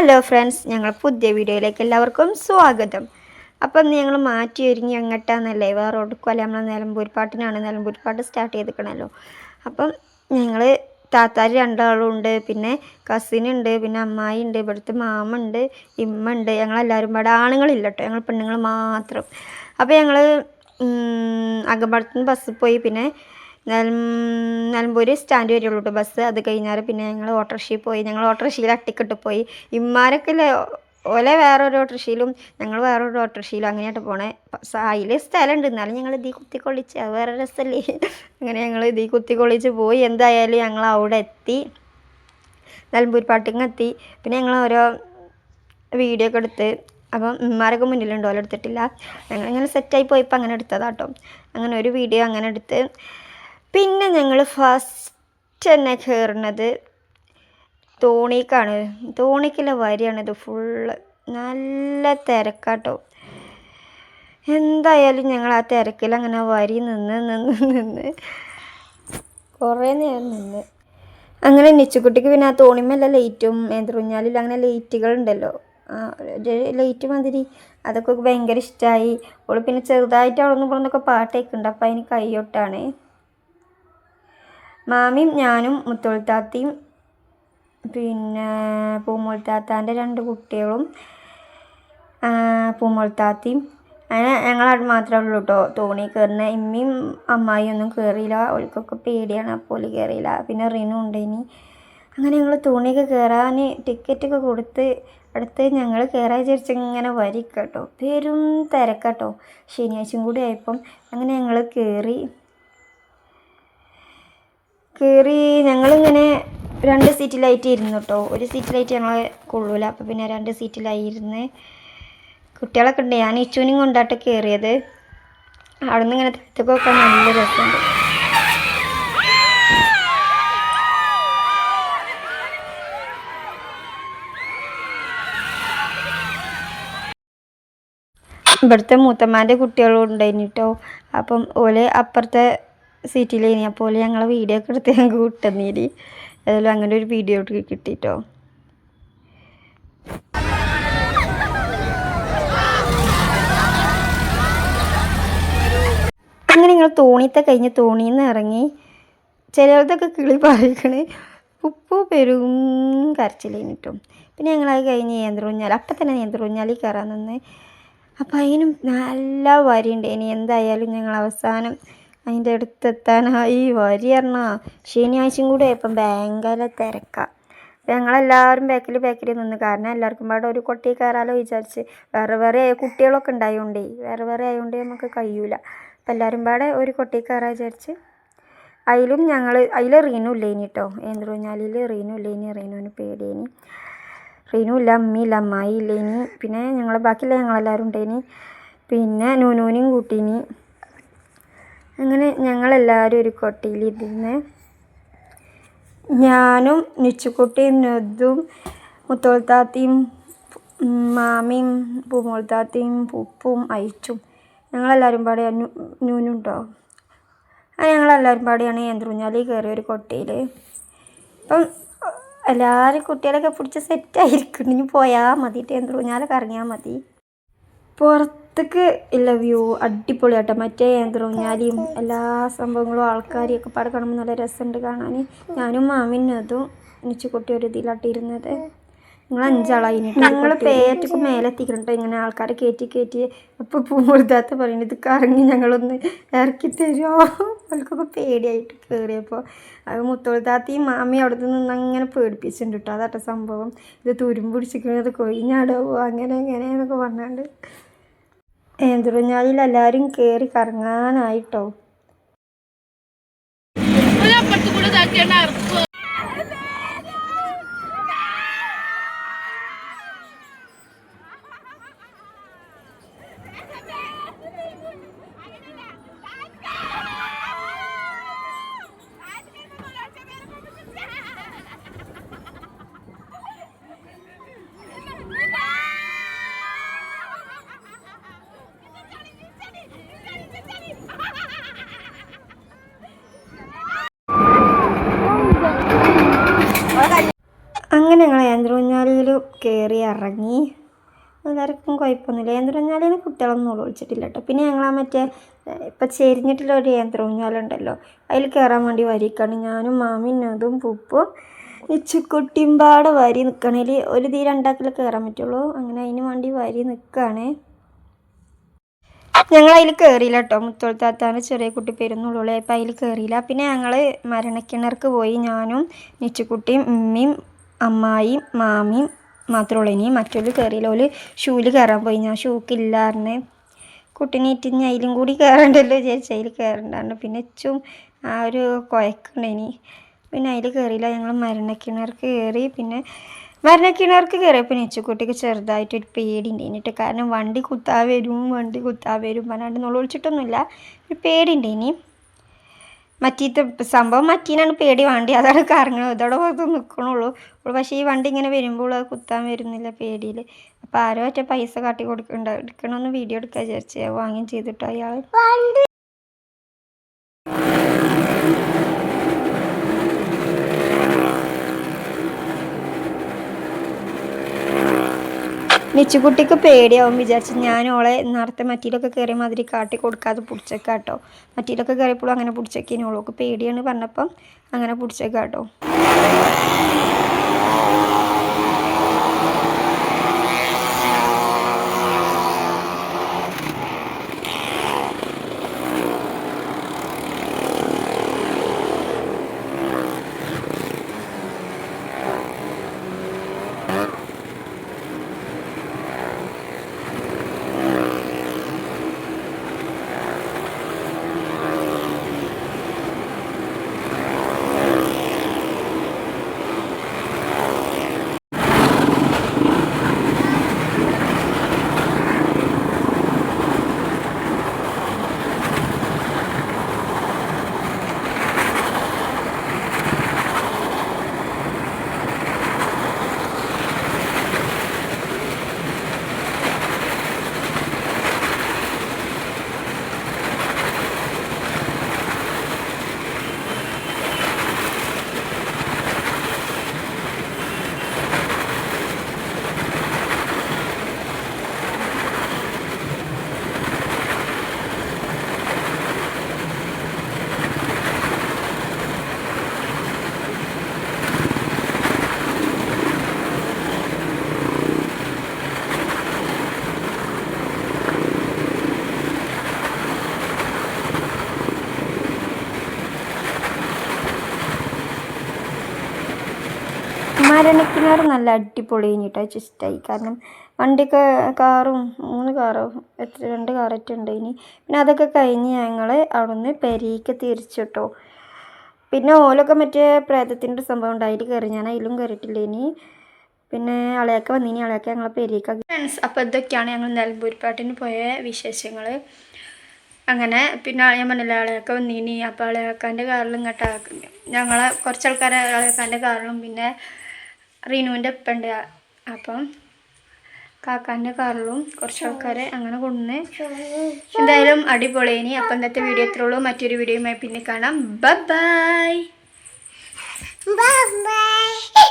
Hello friends ഞങ്ങൾ പുതിയ വീഡിയോയിലേക്ക് എല്ലാവർക്കും സ്വാഗതം. അപ്പം ഞങ്ങൾ മാറ്റി ഒരുങ്ങി എങ്ങട്ടാന്നല്ലേ വേറെ ഒടുക്കുമല്ല നമ്മൾ നിലമ്പൂരിപ്പാട്ടിനാണ് നിലമ്പൂരിപ്പാട്ട് സ്റ്റാർട്ട് ചെയ്തിരിക്കണമല്ലോ അപ്പം ഞങ്ങൾ താത്താരി രണ്ടാളും ഉണ്ട് പിന്നെ കസിൻ ഉണ്ട് പിന്നെ അമ്മായി ഉണ്ട് ഇവിടുത്തെ മാമ ഉണ്ട് ഇമ്മ ഉണ്ട്. ഞങ്ങളെല്ലാവരും പാടെ ആണുങ്ങളില്ല കേട്ടോ ഞങ്ങൾ പെണ്ണുങ്ങൾ മാത്രം. അപ്പോൾ ഞങ്ങൾ അകമ്പടത്തുനിന്ന് ബസ്സിൽ പോയി. പിന്നെ നിലമ്പൂർ സ്റ്റാൻഡ് വരെയുള്ളൂ കേട്ടോ ബസ്. അത് കഴിഞ്ഞാൽ പിന്നെ ഞങ്ങൾ ഓട്ടോറിക്ഷയിൽ പോയി. ഞങ്ങൾ ഓട്ടോറിക്ഷയിൽ അട്ടിക്കിട്ട് പോയി. ഇമ്മാരൊക്കെ ഓലെ വേറൊരു ഓട്ടോറിക്ഷയിലും ഞങ്ങൾ വേറൊരു ഓട്ടോറിക്ഷയിലും അങ്ങനെയായിട്ട് പോണേ. അതിൽ സ്ഥലമുണ്ട് എന്നാലും ഞങ്ങൾ ഇതീ കുത്തിക്കൊള്ളിച്ച് അത് വേറെ രസമല്ലേ അങ്ങനെ ഞങ്ങൾ ഇതീ കുത്തിക്കൊള്ളിച്ച് പോയി. എന്തായാലും ഞങ്ങൾ അവിടെ എത്തി. നിലമ്പൂർ പാട്ടിങ് എത്തി. പിന്നെ ഞങ്ങൾ ഓരോ വീഡിയോ ഒക്കെ എടുത്ത്. അപ്പം ഉമ്മാരൊക്കെ മുന്നിലുണ്ടോ. എടുത്തിട്ടില്ല. ഞങ്ങളിങ്ങനെ സെറ്റായി പോയപ്പോൾ അങ്ങനെ എടുത്തതാട്ടോ. അങ്ങനെ ഒരു വീഡിയോ അങ്ങനെ എടുത്ത്. പിന്നെ ഞങ്ങൾ ഫസ്റ്റ് തന്നെ കയറുന്നത് തോണിക്കാണ് തോണിക്കുള്ള വരിയാണിത് ഫുള്ള് നല്ല തിരക്കാട്ടോ. എന്തായാലും ഞങ്ങൾ ആ തിരക്കിൽ അങ്ങനെ വരി നിന്ന് നിന്ന് നിന്ന് കുറേ നേരം നിന്ന്. അങ്ങനെ നിച്ചുകുട്ടിക്ക് പിന്നെ ആ തോണിമല്ല ലൈറ്റും എതിറുഞ്ഞാലിൽ അങ്ങനെ ലൈറ്റുകൾ ഉണ്ടല്ലോ. ലൈറ്റ് മാതിരി അതൊക്കെ ഭയങ്കര ഇഷ്ടമായി അവൾ പിന്നെ ചെറുതായിട്ട് അവിടെ നിന്ന് പാട്ടേക്കുണ്ട് അപ്പം അതിന് കൈയൊട്ടാണ് മാമിയും ഞാനും മുത്തോൾത്താത്തയും പിന്നെ പൂമോൾത്താത്താന്റെ രണ്ട് കുട്ടികളും പൂമോൾത്താത്തയും അങ്ങനെ ഞങ്ങളവിടെ മാത്രമേ ഉള്ളൂ കേട്ടോ തോണി കയറുന്ന ഇമ്മയും അമ്മായിയും ഒന്നും കയറിയില്ല. ഓൾക്കൊക്കെ പേടിയാണ്. അപ്പോൾ കയറിയില്ല. പിന്നെ റിനു ഇനി. അങ്ങനെ ഞങ്ങൾ തോണിയൊക്കെ കയറാൻ ടിക്കറ്റൊക്കെ കൊടുത്ത് അടുത്ത് ഞങ്ങൾ കയറാൻ വിചാരിച്ച് ഇങ്ങനെ വരിക്കട്ടോ കേട്ടോ പെരും തിരക്കാട്ടോ ശനിയാഴ്ചയും കൂടി ആയപ്പം അങ്ങനെ ഞങ്ങൾ കയറി കയറി ഞങ്ങളിങ്ങനെ രണ്ട് സീറ്റിലായിട്ട് ഇരുന്നു കേട്ടോ ഒരു സീറ്റിലായിട്ട് ഞങ്ങൾ കൊള്ളൂല. അപ്പോൾ പിന്നെ രണ്ട് സീറ്റിലായിരുന്ന് കുട്ടികളൊക്കെ ഉണ്ട്. ഞാൻ ഇച്ചുവിനും കൊണ്ടാട്ട് കയറിയത് അവിടെ നിന്ന് ഇങ്ങനെ തെറ്റക്കൊക്കെ നല്ല രസമുണ്ട്. ഇവിടുത്തെ മൂത്തമ്മാന്റെ കുട്ടികളും ഉണ്ടായിരുന്നു കേട്ടോ അപ്പം ഓലെ അപ്പുറത്തെ സീറ്റിലേനി അപ്പോൾ ഞങ്ങളെ വീഡിയോ ഒക്കെ എടുത്ത് ഞങ്ങൾക്ക് വിട്ടുതന്നീര് ഏതായാലും അങ്ങനെ ഒരു വീഡിയോ കിട്ടിയിട്ടോ അങ്ങനെ ഞങ്ങൾ തോണിത്തെ കഴിഞ്ഞ് തോണിയിൽ നിന്ന് ഇറങ്ങി ചിലർക്കൊക്കെ കിളി പറയിക്കണ് ഉപ്പു പെരും കരച്ചിലേനിട്ടോ പിന്നെ ഞങ്ങളത് കഴിഞ്ഞ് നേന്ത്രൂഞ്ഞാൽ അപ്പം തന്നെ നേന്ത്രൂഞ്ഞാലിൽ കയറാൻ നിന്ന്. അപ്പം അതിനും നല്ല വരിയുണ്ട്. ഇനി എന്തായാലും ഞങ്ങൾ അവസാനം അതിന്റെ അടുത്തെത്താനായി വരി പറഞ്ഞാൽ ശനിയാഴ്ചയും കൂടെ ഇപ്പം ഭയങ്കര തിരക്കാണ് ഞങ്ങളെല്ലാവരും ബാക്കിൽ ബാക്കിൽ നിന്ന്. കാരണം എല്ലാവർക്കും പാടെ ഒരു കൊട്ടി കയറാലോ വിചാരിച്ച്. വേറെ വേറെ കുട്ടികളൊക്കെ ഉണ്ടായതുകൊണ്ടേ വേറെ വേറെ ആയതുകൊണ്ട് നമുക്ക് കഴിയൂല. അപ്പം എല്ലാവരും പാടെ ഒരു കൊട്ടി കയറാൻ വിചാരിച്ച്. അതിലും ഞങ്ങൾ അതിൽ റീനു ഇല്ലേനി കേട്ടോ ഏന്ത്രൂഞ്ഞാലിൽ റീനു ഇല്ലേനി റീനുവിന് പേടിയേനി. റീനു ഇല്ല അമ്മയില്ല അമ്മായി ഇല്ലേനി. പിന്നെ ഞങ്ങൾ ബാക്കിയുള്ള ഞങ്ങളെല്ലാവരും ഉണ്ടേനി. പിന്നെ നൂനൂനും കൂട്ടീനി. അങ്ങനെ ഞങ്ങളെല്ലാവരും ഒരു കൊട്ടിയിലിരുന്ന് ഞാനും നിച്ചുക്കുട്ടിയും നദും മുത്തോൾത്താത്തയും മാമിയും പൂമോൾത്താത്തയും പുപ്പും അയച്ചും ഞങ്ങളെല്ലാവരും പാടെ ന്യൂനുണ്ടോ? ആ ഞങ്ങളെല്ലാവരും പാടെയാണ് യന്ത്രൂഞ്ഞാലി കയറിയ ഒരു കൊട്ടിയിൽ അപ്പം എല്ലാവരും കുട്ടികളൊക്കെ പിടിച്ച് സെറ്റായിരിക്കും ഇനി പോയാൽ മതി. യന്ത്രൂഞ്ഞാലൊക്കെ ഇറങ്ങിയാൽ മതി. പുറത്തേക്ക് ഉള്ള വ്യൂ അടിപൊളിയാട്ടോ. മറ്റേ യന്ത്രൂഞ്ഞാലിയും എല്ലാ സംഭവങ്ങളും ആൾക്കാരെയും ഒക്കെ പാടെ കാണുമ്പോൾ നല്ല രസമുണ്ട് കാണാൻ ഞാനും മാമിനും അതും നിച്ചുകുട്ടി ഒരു ഇതിലാട്ടിരുന്നത് നിങ്ങൾ അഞ്ചാളായി ഞങ്ങൾ പേറ്റക്ക് മേലെ എത്തിക്കണട്ടോ ഇങ്ങനെ ആൾക്കാരെ കയറ്റി കയറ്റി അപ്പോൾ പൂമുഴുതാത്ത പറയുന്നത് ഇത് കറങ്ങി ഞങ്ങളൊന്ന് ഇറക്കി തരുമോ അവൾക്കൊക്കെ പേടിയായിട്ട് കയറിയപ്പോൾ അത് മുത്തോളത്താത്തയും മാമി അവിടെ നിന്ന് അങ്ങനെ പേടിപ്പിച്ചിട്ടുണ്ട് കേട്ടോ അതാട്ട സംഭവം. ഇത് തുരുമ്പ് പിടിച്ചിരിക്കുന്നത് കൊഴിഞ്ഞാടോ? അങ്ങനെ അങ്ങനെ എന്നൊക്കെ പറഞ്ഞാണ്ട് ഏന്തുറഞ്ഞാലിൽ എല്ലാവരും കയറി കറങ്ങാനായിട്ടോ? കൂടെ ഇതാക്കിയാണ് കയറി ഇറങ്ങി. എല്ലാവർക്കും കുഴപ്പമൊന്നുമില്ല. യന്ത്രഞ്ഞാലിന് കുട്ടികളൊന്നും ഒളിച്ചിട്ടില്ല കേട്ടോ പിന്നെ ഞങ്ങൾ ആ മറ്റേ ഇപ്പം ചെരിഞ്ഞിട്ടുള്ള ഒരു യന്ത്ര ഊഞ്ഞാലുണ്ടല്ലോ അതിൽ കയറാൻ വേണ്ടി വരിക്കാണ്. ഞാനും മാമിനതും നതും പുപ്പും. ഇച്ചുക്കുട്ടിയും പാടെ വരി നിൽക്കണേൽ ഒരു തീ രണ്ടാക്കിൽ കയറാൻ പറ്റുള്ളൂ. അങ്ങനെ അതിന് വേണ്ടി വരി നിൽക്കുകയാണ് ഞങ്ങൾ അതിൽ കയറിയില്ല കേട്ടോ മുത്തോളത്താത്താണ് ചെറിയ കുട്ടി പെരുന്നുള്ളൂ അപ്പം അതിൽ കയറിയില്ല പിന്നെ ഞങ്ങൾ മരണക്കിണർക്ക് പോയി. ഞാനും നിച്ചുക്കുട്ടിയും ഉമ്മയും അമ്മായിയും മാമിയും മാത്രമേ ഉള്ളൂ ഇനി മറ്റൊരു കയറിയില്ല. ഓൽ ഷൂവിൽ കയറാൻ പോയി. ഞാൻ ഷൂക്കില്ലാറിന് കുട്ടിനീറ്റ് ഇനി അതിലും കൂടി കയറണ്ടല്ലോ വിചാരിച്ചു അതിൽ കയറണ്ടാണ് പിന്നെ ഇച്ചും ആ ഒരു കുഴക്കുണ്ടായിനി പിന്നെ അതിൽ കയറിയില്ല. ഞങ്ങൾ മരണക്കിണർക്ക് കയറി. പിന്നെ മരണക്കിണർക്ക് കയറിയപ്പോൾ നെച്ചുക്കുട്ടിക്ക് ചെറുതായിട്ടൊരു പേടി ഉണ്ടായിനിട്ട് കാരണം വണ്ടി കുത്താ വരും വണ്ടി കുത്താ വരും പറഞ്ഞാണ്ട് നുള്ളൊളിച്ചിട്ടൊന്നുമില്ല. ഒരു ഉണ്ടായിനി മറ്റീത്തെ സംഭവം മറ്റീനാണ് പേടി വണ്ടി? അതാണ് കറങ്ങുന്നത് ഇതോടെ പുറത്ത് നിൽക്കണുള്ളൂ പക്ഷേ ഈ വണ്ടി ഇങ്ങനെ വരുമ്പോൾ അത് കുത്താൻ വരുന്നില്ല പേടിയിൽ അപ്പോൾ ആരോ ഒറ്റ പൈസ കാട്ടി കൊടുക്കണ്ട എടുക്കണമെന്ന് വീഡിയോ എടുക്കാൻ വിചാരിച്ചു. വാങ്ങുകയും ചെയ്തിട്ടോ അയാൾ മിച്ചുകുട്ടിക്ക് പേടിയാവും വിചാരിച്ച് ഞാൻ ഓളെ നേരത്തെ മറ്റീലൊക്കെ കയറിയ മാതിരി കാട്ടി കൊടുക്കാതെ പിടിച്ചേക്കാട്ടോ മറ്റീലൊക്കെ കയറിയപ്പോഴും അങ്ങനെ പിടിച്ചേക്കിനി. ഓൾക്ക് പേടിയാണ് പറഞ്ഞപ്പം അങ്ങനെ പിടിച്ചേക്കാട്ടോ മരണക്കിണർ നല്ല അടിപൊളി കഴിഞ്ഞിട്ട് ഇഷ്ടമായി കാരണം വണ്ടിയൊക്കെ കാറും മൂന്ന് കാറും എത്ര രണ്ട് ഉണ്ട് ഇനി പിന്നെ അതൊക്കെ കഴിഞ്ഞ് ഞങ്ങൾ അവിടുന്ന് പെരീക്ക് തിരിച്ചിട്ടോ പിന്നെ ഓലൊക്കെ മറ്റേ പ്രേതത്തിന്റെ സംഭവം ഉണ്ടായിട്ട് കയറി ഞാൻ അതിലും കയറിയിട്ടില്ല ഇനി പിന്നെ അളയൊക്കെ വന്നിനി. അളയൊക്കെ ഞങ്ങളെ പെരീക്കാക്കി ഫ്രണ്ട്സ് അപ്പോൾ ഇതൊക്കെയാണ് ഞങ്ങൾ നിലമ്പൂരിപ്പാട്ടിന് പോയ വിശേഷങ്ങൾ അങ്ങനെ പിന്നെ ഞാൻ പറഞ്ഞില്ല അളയൊക്കെ വന്നിനി. അപ്പോൾ അളയക്കാന്റെ കാറിലും ഇങ്ങോട്ട് ഞങ്ങളെ കുറച്ച് ആൾക്കാരെ അളയക്കാന്റെ കാറിലും പിന്നെ റീനുവിന്റെ ഉപ്പുണ്ട്. അപ്പം കാക്കാന്റെ കാറിലും കുറച്ച് ആൾക്കാരെ അങ്ങനെ കൊണ്ടുവന്ന് എന്തായാലും അടിപൊളിയിനി അപ്പം ഇന്നത്തെ വീഡിയോ എത്ര ഉള്ളൂ. മറ്റൊരു വീഡിയോയുമായി പിന്നെ കാണാം. Bye bye.